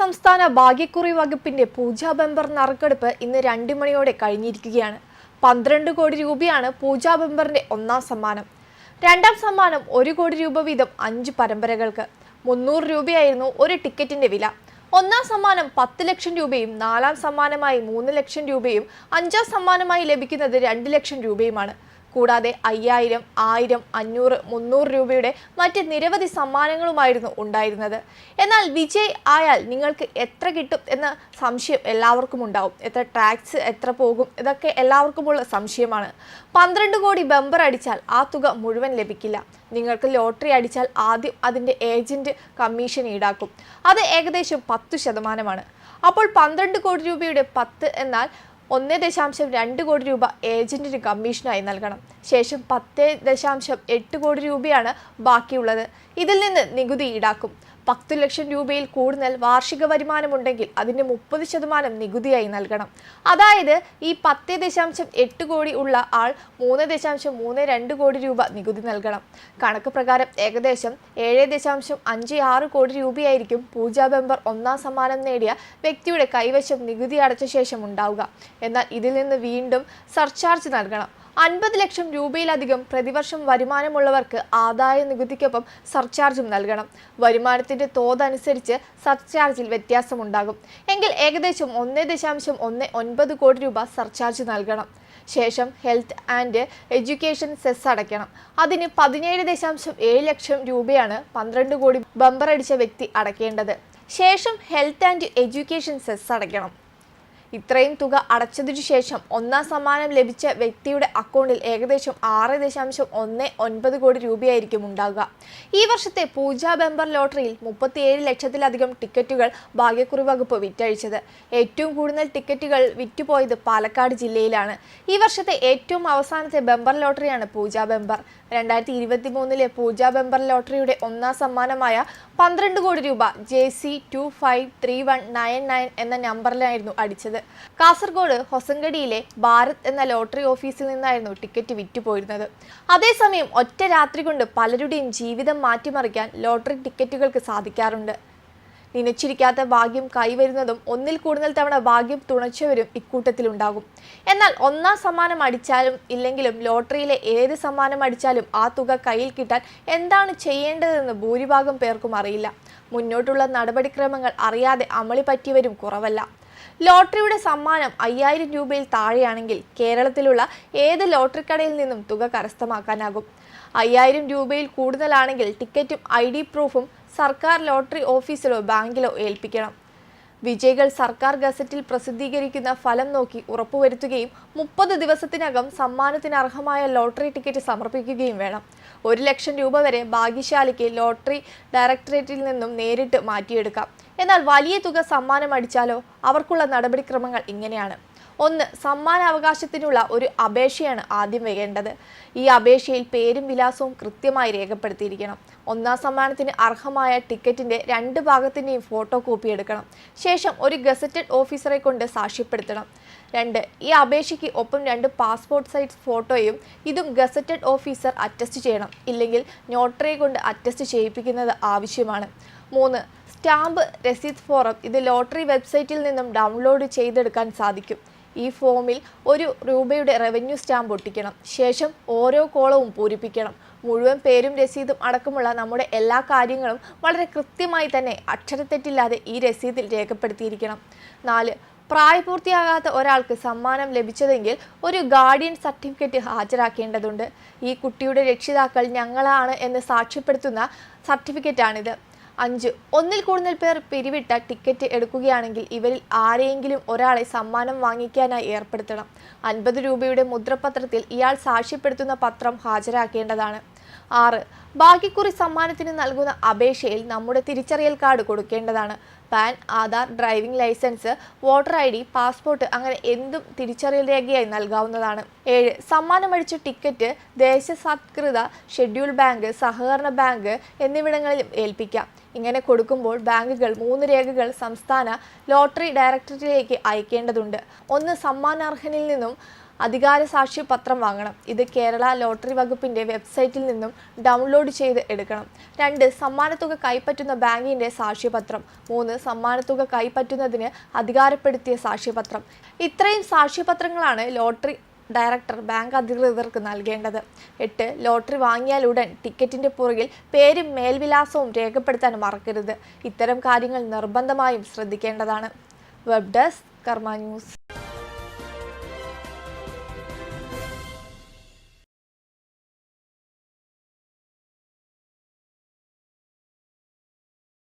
സംസ്ഥാന ഭാഗ്യക്കുറി വകുപ്പിന്റെ പൂജാ ബെമ്പർ നറുക്കെടുപ്പ് ഇന്ന് രണ്ട് മണിയോടെ കഴിഞ്ഞിരിക്കുകയാണ്. പന്ത്രണ്ട് കോടി രൂപയാണ് പൂജാ ബെമ്പറിന്റെ ഒന്നാം സമ്മാനം. രണ്ടാം സമ്മാനം ഒരു കോടി രൂപ വീതം അഞ്ച് പരമ്പരകൾക്ക്. മുന്നൂറ് രൂപയായിരുന്നു ഒരു ടിക്കറ്റിന്റെ വില. ഒന്നാം സമ്മാനം പത്ത് ലക്ഷം രൂപയും നാലാം സമ്മാനമായി മൂന്ന് ലക്ഷം രൂപയും അഞ്ചാം സമ്മാനമായി ലഭിക്കുന്നത് രണ്ട് ലക്ഷം രൂപയുമാണ്. കൂടാതെ അയ്യായിരം ആയിരം അഞ്ഞൂറ് മുന്നൂറ് രൂപയുടെ മറ്റ് നിരവധി സമ്മാനങ്ങളുമായിരുന്നു ഉണ്ടായിരുന്നത്. എന്നാൽ വിജയ് ആയാൽ നിങ്ങൾക്ക് എത്ര കിട്ടും എന്ന സംശയം എല്ലാവർക്കും ഉണ്ടാവും. എത്ര ടാക്സ് എത്ര പോകും ഇതൊക്കെ എല്ലാവർക്കുമുള്ള സംശയമാണ്. പന്ത്രണ്ട് കോടി ബമ്പർ അടിച്ചാൽ ആ തുക മുഴുവൻ ലഭിക്കില്ല. നിങ്ങൾക്ക് ലോട്ടറി അടിച്ചാൽ ആദ്യം അതിന്റെ ഏജന്റ് കമ്മീഷൻ ഈടാക്കും. അത് ഏകദേശം പത്തു ശതമാനമാണ്. അപ്പോൾ പന്ത്രണ്ട് കോടി രൂപയുടെ പത്ത് എന്നാൽ ഒന്ന് ദശാംശം രണ്ട് കോടി രൂപ ഏജന്റിന് കമ്മീഷനായി നൽകണം. ശേഷം പത്ത് ദശാംശം എട്ട് കോടി രൂപയാണ് ബാക്കിയുള്ളത്. ഇതിൽ നിന്ന് നികുതി ഈടാക്കും. പത്ത് ലക്ഷം രൂപയിൽ കൂടുതൽ വാർഷിക വരുമാനമുണ്ടെങ്കിൽ അതിന് മുപ്പത് ശതമാനം നികുതിയായി നൽകണം. അതായത് ഈ പത്ത് ദശാംശം എട്ട് കോടി ഉള്ള ആൾ മൂന്ന് ദശാംശം മൂന്ന് രണ്ട് കോടി രൂപ നികുതി നൽകണം. കണക്ക് പ്രകാരം ഏകദേശം ഏഴ് ദശാംശം അഞ്ച് ആറ് കോടി രൂപയായിരിക്കും പൂജാ ബെമ്പർ ഒന്നാം സമ്മാനം നേടിയ വ്യക്തിയുടെ കൈവശം നികുതി അടച്ച ശേഷം ഉണ്ടാവുക. എന്നാൽ ഇതിൽ നിന്ന് വീണ്ടും സർചാർജ് നൽകണം. അൻപത് ലക്ഷം രൂപയിലധികം പ്രതിവർഷം വരുമാനമുള്ളവർക്ക് ആദായ നികുതിക്കൊപ്പം സർചാർജും നൽകണം. വരുമാനത്തിന്റെ തോതനുസരിച്ച് സർചാർജിൽ വ്യത്യാസമുണ്ടാകും. എങ്കിൽ ഏകദേശം ഒന്ന് ദശാംശം ഒന്ന് ഒൻപത് കോടി രൂപ സർചാർജ് നൽകണം. ശേഷം ഹെൽത്ത് ആൻഡ് എഡ്യൂക്കേഷൻ സെസ് അടയ്ക്കണം. അതിന് പതിനേഴ് ദശാംശം ഏഴ് ലക്ഷം രൂപയാണ് പന്ത്രണ്ട് കോടി ബമ്പർ അടിച്ച വ്യക്തി അടയ്ക്കേണ്ടത്. ശേഷം ഹെൽത്ത് ആൻഡ് എഡ്യൂക്കേഷൻ സെസ് അടയ്ക്കണം. ഇത്രയും തുക അടച്ചതിനു ശേഷം ഒന്നാം സമ്മാനം ലഭിച്ച വ്യക്തിയുടെ അക്കൗണ്ടിൽ ഏകദേശം ആറ് ദശാംശം ഒന്ന് ഒൻപത് കോടി രൂപയായിരിക്കും ഉണ്ടാകുക ഈ വർഷത്തെ പൂജ ബെമ്പർ ലോട്ടറിയിൽ മുപ്പത്തിയേഴ് ലക്ഷത്തിലധികം ടിക്കറ്റുകൾ ഭാഗ്യക്കുറി വകുപ്പ് വിറ്റഴിച്ചത്. ഏറ്റവും കൂടുതൽ ടിക്കറ്റുകൾ വിറ്റുപോയത് പാലക്കാട് ജില്ലയിലാണ്. ഈ വർഷത്തെ ഏറ്റവും അവസാനത്തെ ബെമ്പർ ലോട്ടറിയാണ് പൂജ ബെമ്പർ. രണ്ടായിരത്തി ഇരുപത്തി മൂന്നിലെ പൂജാ ബെമ്പർ ലോട്ടറിയുടെ ഒന്നാം സമ്മാനമായ പന്ത്രണ്ട് കോടി രൂപ J C two five three one nine nine എന്ന നമ്പറിലായിരുന്നു അടിച്ചത്. കാസർഗോഡ് ഹൊസങ്കടിയിലെ ഭാരത് എന്ന ലോട്ടറി ഓഫീസിൽ നിന്നായിരുന്നു ടിക്കറ്റ് വിറ്റുപോയിരുന്നത്. അതേസമയം ഒറ്റ രാത്രി കൊണ്ട് പലരുടെയും ജീവിതം മാറ്റിമറിക്കാൻ ലോട്ടറി ടിക്കറ്റുകൾക്ക് സാധിക്കാറുണ്ട്. നിനച്ചിരിക്കാത്ത ഭാഗ്യം കൈവരുന്നതും ഒന്നിൽ കൂടുതൽ തവണ ഭാഗ്യം തുണച്ചവരും ഇക്കൂട്ടത്തിലുണ്ടാകും എന്നാൽ ഒന്നാം സമ്മാനം അടിച്ചാലും ഇല്ലെങ്കിലും ലോട്ടറിയിലെ ഏത് സമ്മാനം അടിച്ചാലും ആ തുക കയ്യിൽ കിട്ടാൻ എന്താണ് ചെയ്യേണ്ടതെന്ന് ഭൂരിഭാഗം പേർക്കും അറിയില്ല. മുന്നോട്ടുള്ള നടപടിക്രമങ്ങൾ അറിയാതെ അമളി പറ്റിയവരും കുറവല്ല. ലോട്ടറിയുടെ സമ്മാനം അയ്യായിരം രൂപയിൽ താഴെയാണെങ്കിൽ കേരളത്തിലുള്ള ഏത് ലോട്ടറി കടയിൽ നിന്നും തുക കരസ്ഥമാക്കാനാകും? അയ്യായിരം രൂപയിൽ കൂടുതലാണെങ്കിൽ ടിക്കറ്റും ഐ ഡി പ്രൂഫും സർക്കാർ ലോട്ടറി ഓഫീസിലോ ബാങ്കിലോ ഏൽപ്പിക്കണം. വിജയികൾ സർക്കാർ ഗസറ്റിൽ പ്രസിദ്ധീകരിക്കുന്ന ഫലം നോക്കി ഉറപ്പുവരുത്തുകയും മുപ്പത് ദിവസത്തിനകം സമ്മാനത്തിന് അർഹമായ ലോട്ടറി ടിക്കറ്റ് സമർപ്പിക്കുകയും വേണം. ഒരു ലക്ഷം രൂപ വരെ ഭാഗ്യശാലിക്ക് ലോട്ടറി ഡയറക്ടറേറ്റിൽ നിന്നും നേരിട്ട് മാറ്റിയെടുക്കാം. എന്നാൽ വലിയ തുക സമ്മാനം അടിച്ചാലോ? അവർക്കുള്ള നടപടിക്രമങ്ങൾ ഇങ്ങനെയാണ്. ഒന്ന് സമ്മാനാവകാശത്തിനുള്ള ഒരു അപേക്ഷയാണ് ആദ്യം വേണ്ടത് ഈ അപേക്ഷയിൽ പേരും വിലാസവും കൃത്യമായി രേഖപ്പെടുത്തിയിരിക്കണം. ഒന്നാം സമ്മാനത്തിന് അർഹമായ ടിക്കറ്റിന്റെ രണ്ട് ഭാഗത്തിന്റെയും ഫോട്ടോ കോപ്പി എടുക്കണം. ശേഷം ഒരു ഗസറ്റഡ് ഓഫീസറെ കൊണ്ട് സാക്ഷ്യപ്പെടുത്തണം. രണ്ട് ഈ അപേക്ഷയ്ക്ക് ഒപ്പം രണ്ട് പാസ്പോർട്ട് സൈസ് ഫോട്ടോയും ഇതും ഗസറ്റഡ് ഓഫീസർ അറ്റസ്റ്റ് ചെയ്യണം. ഇല്ലെങ്കിൽ നോട്ടറിയെ കൊണ്ട് അറ്റസ്റ്റ് ചെയ്യിപ്പിക്കുന്നത് ആവശ്യമാണ്. മൂന്ന് സ്റ്റാമ്പ് രസീത് ഫോറം ഇത് ലോട്ടറി വെബ്സൈറ്റിൽ നിന്നും ഡൗൺലോഡ് ചെയ്തെടുക്കാൻ സാധിക്കും. ഈ ഫോമിൽ ഒരു രൂപയുടെ റവന്യൂ സ്റ്റാമ്പ് ഒട്ടിക്കണം. ശേഷം ഓരോ കോളവും പൂരിപ്പിക്കണം. മുഴുവൻ പേരും രസീതും അടക്കമുള്ള നമ്മുടെ എല്ലാ കാര്യങ്ങളും വളരെ കൃത്യമായി തന്നെ അക്ഷരത്തെറ്റില്ലാതെ ഈ രസീതിൽ രേഖപ്പെടുത്തിയിരിക്കണം. നാല് പ്രായപൂർത്തിയാകാത്ത ഒരാൾക്ക് സമ്മാനം ലഭിച്ചതെങ്കിൽ ഒരു ഗാർഡിയൻ സർട്ടിഫിക്കറ്റ് ഹാജരാക്കേണ്ടതുണ്ട്. ഈ കുട്ടിയുടെ രക്ഷിതാക്കൾ ഞങ്ങളാണ് എന്ന് സാക്ഷ്യപ്പെടുത്തുന്ന സർട്ടിഫിക്കറ്റാണിത്. അഞ്ച്. ഒന്നിൽ കൂടുതൽ പേർ പിരിവിട്ട ടിക്കറ്റ് എടുക്കുകയാണെങ്കിൽ ഇവരിൽ ആരെയെങ്കിലും ഒരാളെ സമ്മാനം വാങ്ങിക്കാനായി ഏർപ്പെടുത്തണം. അൻപത് രൂപയുടെ മുദ്രപത്രത്തിൽ ഇയാൾ സാക്ഷ്യപ്പെടുത്തുന്ന പത്രം ഹാജരാക്കേണ്ടതാണ്. ആറ്. ഭാഗ്യക്കുറി സമ്മാനത്തിന് നൽകുന്ന അപേക്ഷയിൽ നമ്മുടെ തിരിച്ചറിയൽ കാർഡ് കൊടുക്കേണ്ടതാണ്. PAN Aadhaar driving licence voter I D passport അങ്ങനെ എന്തും തിരിച്ചറിയൽ രേഖയായി നൽകാവുന്നതാണ്. ഏഴ്. സമ്മാനമടിച്ച ടിക്കറ്റ് ദേശസത്കൃത ഷെഡ്യൂൾ ബാങ്ക് സഹകരണ ബാങ്ക് എന്നിവിടങ്ങളിലും ഏൽപ്പിക്കാം. ഇങ്ങനെ കൊടുക്കുമ്പോൾ ബാങ്കുകൾ മൂന്ന് രേഖകൾ സംസ്ഥാന ലോട്ടറി ഡയറക്ടറേറ്റിലേക്ക് അയക്കേണ്ടതുണ്ട്. ഒന്ന് സമ്മാനാർഹനിൽ നിന്നും അധികാര സാക്ഷ്യപത്രം വാങ്ങണം. ഇത് കേരള ലോട്ടറി വകുപ്പിന്റെ വെബ്സൈറ്റിൽ നിന്നും ഡൗൺലോഡ് ചെയ്ത് എടുക്കണം. രണ്ട് സമ്മാനത്തുക കൈപ്പറ്റുന്ന ബാങ്കിന്റെ സാക്ഷ്യപത്രം. മൂന്ന് സമ്മാനത്തുക കൈപ്പറ്റുന്നതിന് അധികാരപ്പെടുത്തിയ സാക്ഷ്യപത്രം. ഇത്രയും സാക്ഷ്യപത്രങ്ങളാണ് ലോട്ടറി ഡയറക്ടർ ബാങ്ക് അധികൃതർക്ക് നൽകേണ്ടത്. എട്ട് ലോട്ടറി വാങ്ങിയാലുടൻ ടിക്കറ്റിന്റെ പുറകിൽ പേരും മേൽവിലാസവും രേഖപ്പെടുത്താൻ മറക്കരുത്. ഇത്തരം കാര്യങ്ങൾ നിർബന്ധമായും ശ്രദ്ധിക്കേണ്ടതാണ്. Web desk Karma news.